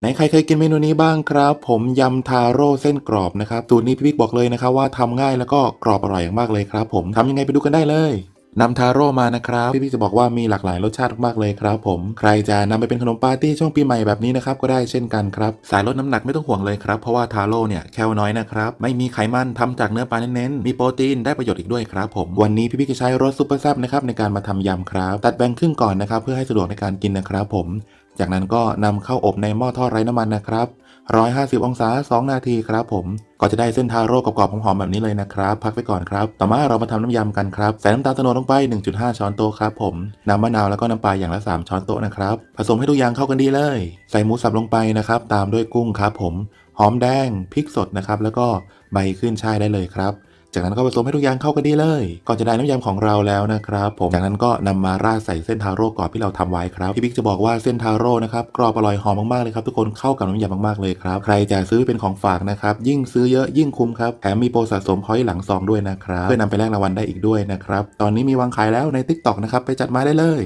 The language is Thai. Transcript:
ไหนใครเคยกินเมนูนี้บ้างครับ ผมยำทาโร่เส้นกรอบนะครับสูตรนี้พี่บิ๊กบอกเลยนะครับว่าทำง่ายแล้วก็กรอบอร่อยอย่างมากเลยครับ ผมทำยังไงไปดูกันได้เลยนำทาโร่มานะครับ พี่บิ๊กจะบอกว่ามีหลากหลายรสชาติมากเลยครับ ผม ใครจะนำไปเป็นขนมปาร์ตี้ช่วงปีใหม่แบบนี้นะครับก็ได้เช่นกันครับ สายลดน้ำหนักไม่ต้องห่วงเลยครับเพราะว่าทาโร่เนี่ยแคลน้อยนะครับไม่มีไขมันทำจากเนื้อปลาเน้นๆมีโปรตีนได้ประโยชน์อีกด้วยครับ ผมวันนี้พี่บิ๊กจะใช้รสซุปเปอร์แซ่บนะครับในการมาทำยำครับ ตัดแบ่งครึ่งก่อนนะครับเพื่อให้สะดวกในการกินนะครับ ผม จากนั้นก็นำเข้าอบในหม้อทอดไร้น้ำมันนะครับ 150 องศา 2 นาทีครับผม ก็จะได้เส้นทาโร่กรอบๆหอมๆแบบนี้เลยนะครับ พักไปก่อนครับ ต่อมาเรามาทำน้ำยำกันครับ ใส่น้ำตาลโตโนดลงไป 1.5 ช้อนโต๊ะครับผม น้ำมะนาวแล้วก็น้ำปลาอย่างละ 3 ช้อนโต๊ะนะครับ ผสมให้ทุกอย่างเข้ากันดีเลย ใส่หมูสับลงไปนะครับ ตามด้วยกุ้งครับผม หอมแดง พริกสดนะครับ แล้วก็ใบขึ้นช่ายได้เลยครับ จากนั้นก็ผสมให้ทุกอย่างเข้ากันดีเลยก็จะได้น้ำยำของเราแล้วนะครับผมจากนั้นก็นำมาราดใส่เส้นทาโร่กรอบที่เราทำไว้ครับพี่บิ๊กจะบอกว่าเส้นทาโร่นะครับกรอบอร่อยหอมมากๆเลยครับทุกคนเข้ากับน้ำยำมากๆเลยครับ ใครจะซื้อเป็นของฝากนะครับยิ่งซื้อเยอะยิ่งคุ้มครับแถมมีโปรสะสมพอยต์หลังซองด้วยนะครับเพื่อนำไปแลกรางวัลได้อีกด้วยนะครับตอนนี้มีวางขายแล้วใน TikTok นะครับไปจัดมาได้เลย